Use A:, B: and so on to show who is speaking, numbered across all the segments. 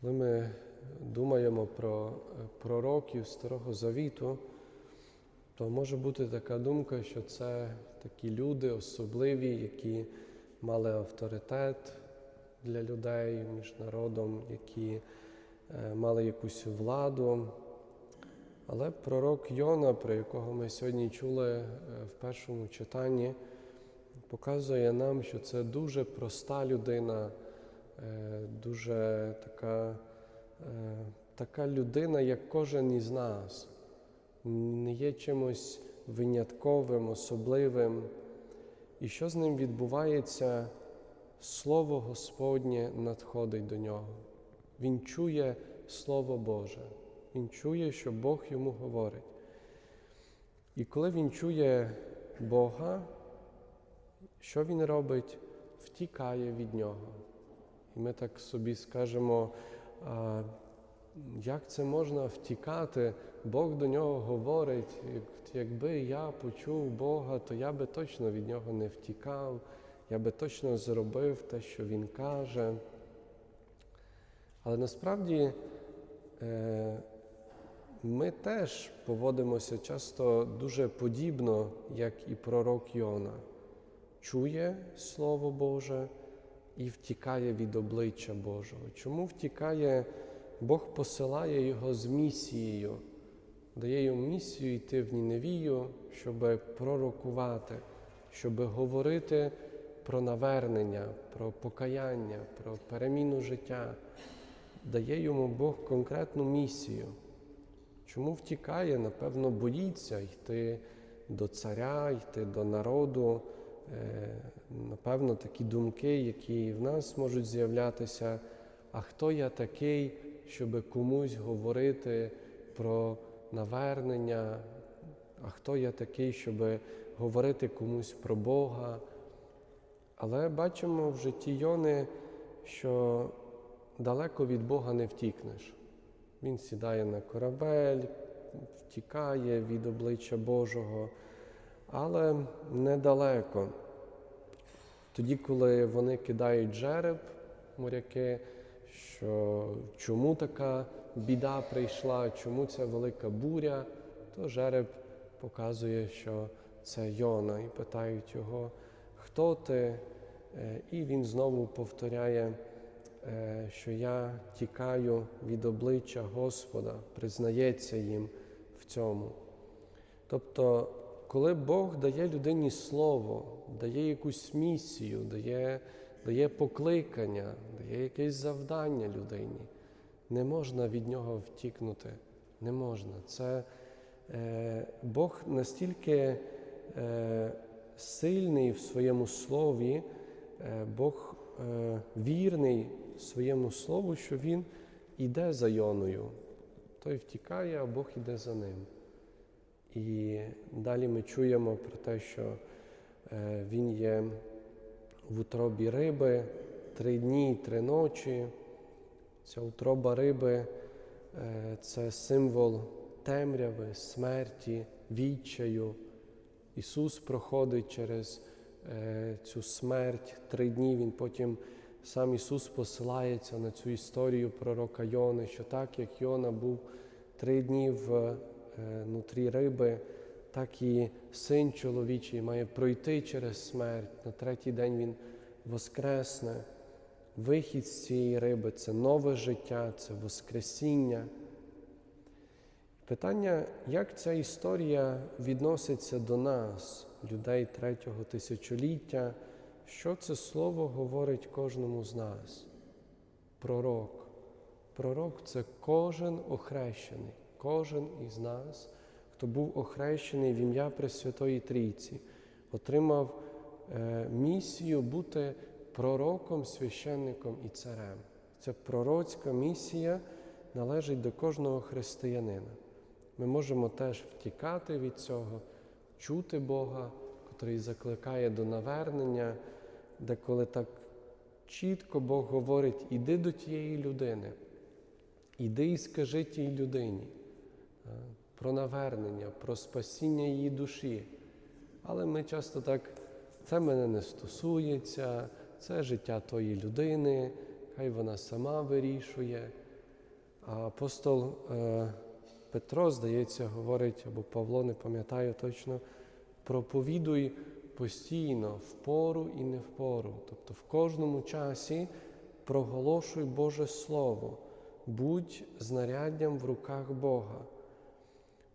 A: Коли ми думаємо про е, пророків Старого Завіту, то може бути така думка, що це такі люди особливі, які мали авторитет для людей між народом, які е, мали якусь владу. Але пророк Йона, про якого ми сьогодні чули е, в першому читанні, показує нам, що це дуже проста людина, дуже така, е, така людина, як кожен із нас, не є чимось винятковим, особливим. І що з ним відбувається? Слово Господнє надходить до нього. Він чує Слово Боже. Він чує, що Бог йому говорить. І коли він чує Бога, що він робить? Втікає від нього. І ми так собі скажемо, а, як це можна втікати? Бог до нього говорить, якби я почув Бога, то я би точно від нього не втікав, я би точно зробив те, що Він каже. Але насправді е, ми теж поводимося часто дуже подібно, як і пророк Йона. Чує Слово Боже і втікає від обличчя Божого. Чому втікає? Бог посилає його з місією, дає йому місію йти в Ніневію, щоб пророкувати, щоб говорити про навернення, про покаяння, про переміну життя. Дає йому Бог конкретну місію. Чому втікає? Напевно, боїться йти до царя, йти до народу. Е, Напевно, такі думки, які в нас можуть з'являтися. А хто я такий, щоб комусь говорити про навернення? А хто я такий, щоб говорити комусь про Бога? Але бачимо в житті Йони, що далеко від Бога не втікнеш. Він сідає на корабель, втікає від обличчя Божого, але недалеко. Тоді, коли вони кидають жереб, моряки, що чому така біда прийшла, чому ця велика буря, то жереб показує, що це Йона, і питають його, хто ти? Е, І він знову повторяє, е, що я тікаю від обличчя Господа, признається їм в цьому. Тобто, коли Бог дає людині слово, дає якусь місію, дає, дає покликання, дає якесь завдання людині, не можна від нього втікнути. Не можна. Це е, Бог настільки е, сильний в своєму слові, е, Бог е, вірний своєму слову, що Він іде за Йоною. Той втікає, а Бог іде за ним. І далі ми чуємо про те, що е, він є в утробі риби три дні, і три ночі. Ця утроба риби е, це символ темряви, смерті, відчаю. Ісус проходить через е, цю смерть три дні. Він потім сам Ісус посилається на цю історію пророка Йони, що так як Йона був три дні в нутрі риби, так і син чоловічий має пройти через смерть. На третій день він воскресне. Вихід з цієї риби це нове життя, це Воскресіння. Питання, як ця історія відноситься до нас, людей третього тисячоліття, що це слово говорить кожному з нас? Пророк. Пророк це кожен охрещений, кожен із нас, хто був охрещений в ім'я Пресвятої Трійці, отримав е, місію бути пророком, священником і царем. Ця пророцька місія належить до кожного християнина. Ми можемо теж втікати від цього, чути Бога, котрий закликає до навернення, де коли так чітко Бог говорить, іди до тієї людини, іди і скажи тій людині про навернення, про спасіння її душі. Але ми часто так, це мене не стосується, це життя тої людини, хай вона сама вирішує. А апостол е, Петро, здається, говорить, або Павло, не пам'ятаю точно, проповідуй постійно, в пору і не в пору. Тобто в кожному часі проголошуй Боже Слово, будь знаряддям в руках Бога.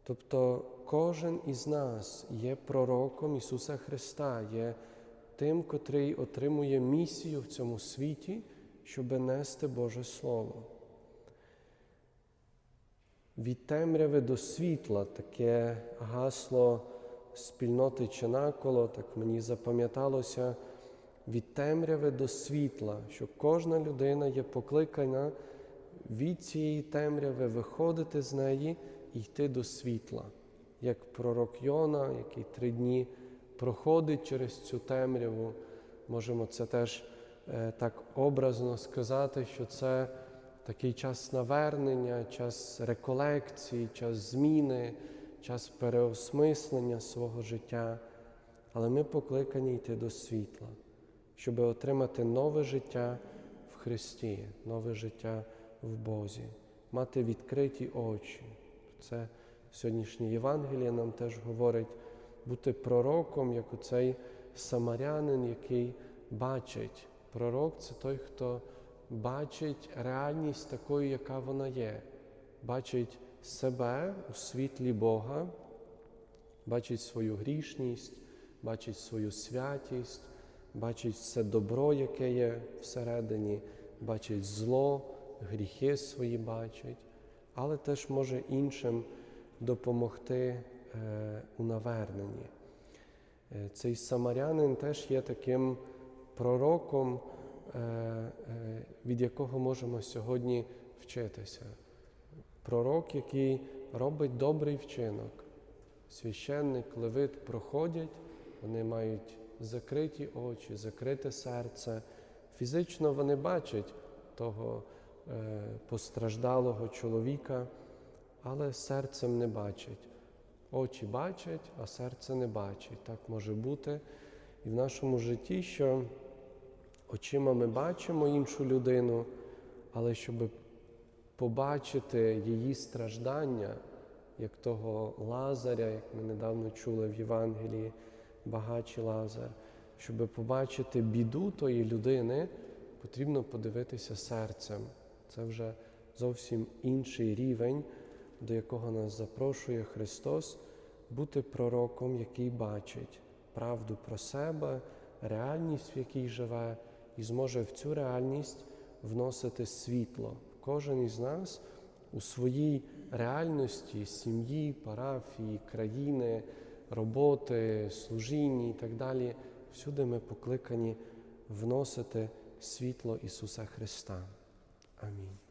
A: Тобто кожен із нас є пророком Ісуса Христа, є тим, котрий отримує місію в цьому світі, щоб нести Боже Слово. Від темряви до світла таке гасло спільноти Ченаколо, так мені запам'яталося, від темряви до світла, що кожна людина є покликана від цієї темряви виходити з неї йти до світла, як пророк Йона, який три дні проходить через цю темряву. Можемо це теж е, так образно сказати, що це такий час навернення, час реколекції, час зміни, час переосмислення свого життя. Але ми покликані йти до світла, щоб отримати нове життя в Христі, нове життя в Бозі, мати відкриті очі. Це сьогоднішнє Євангеліє нам теж говорить бути пророком, як оцей самарянин, який бачить. Пророк це той, хто бачить реальність такою, яка вона є, бачить себе у світлі Бога, бачить свою грішність, бачить свою святість, бачить все добро, яке є всередині, бачить зло, гріхи свої бачить, але теж може іншим допомогти е, у наверненні. Е, Цей самарянин теж є таким пророком, е, від якого можемо сьогодні вчитися. Пророк, який робить добрий вчинок. Священник, левит проходять, вони мають закриті очі, закрите серце. Фізично вони бачать того постраждалого чоловіка, але серцем не бачать. Очі бачать, а серце не бачить. Так може бути і в нашому житті, що очима ми бачимо іншу людину, але щоб побачити її страждання, як того Лазаря, як ми недавно чули в Євангелії, багачий Лазар, щоб побачити біду тої людини, потрібно подивитися серцем. Це вже зовсім інший рівень, до якого нас запрошує Христос, бути пророком, який бачить правду про себе, реальність, в якій живе, і зможе в цю реальність вносити світло. Кожен із нас у своїй реальності сім'ї, парафії, країни, роботи, служінні і так далі. Всюди ми покликані вносити світло Ісуса Христа. Амінь.